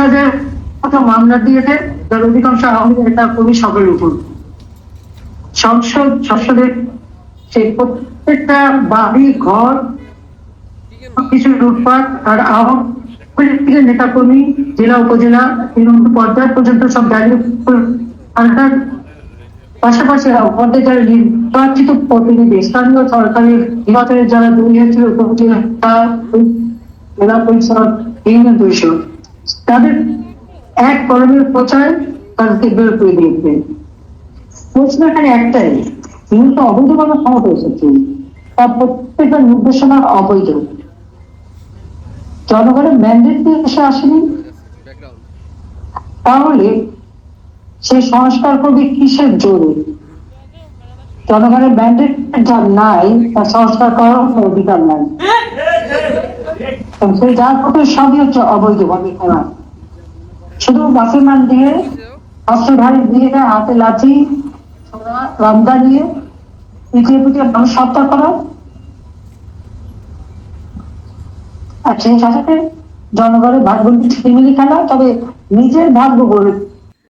হাজার মতো মামলা দিয়েছে, যার অধিকাংশ আওয়ামী নেতা কবি উপর। সংসদ সংসদের সেই প্রত্যেকটা বাড়ি, ঘর কিছু লুটপাট আর আওয়ামী নেতা কর্মী, জেলা, উপজেলা, তৃণমূল পর্যায় পর্যন্ত সব দাঁড়িয়ে পাশাপাশি আমাদের যারা নির্বাচিত প্রতিনিধি, স্থানীয় সরকারের নির্বাচনের যারা দুই হয়েছিল জেলা পরিষদ, ইউনিয়ন পরিষদ তাদের এক কলমের প্রচার তাদেরকে বের করে দিয়েছে প্রশ্ন এখানে একটাই তো অবৈধভাবে ক্ষমতা এসেছেন। তার প্রত্যেকটা নির্দেশনা অবৈধ। জনগণের ম্যান্ডেট দিয়ে এসে আসেনি? তাহলে সেই সংস্কার করবে কিসের জোরে? জনগণের ম্যান্ডেট যার নাই, তার সংস্কার করার অধিকার নাই। সেই সবই হচ্ছে খেলা শুধু মুসলমান দিয়ে অস্ত্রধারী দিয়ে হাতে লাঠি রামদা নিয়ে পিটিয়ে পিটিয়ে মানুষ হত্যা করা। আর সেই সাথে জনগণের ভাগ্য ছিনিমিনি খেলা, তবে নিজের ভাগ্য গড়ে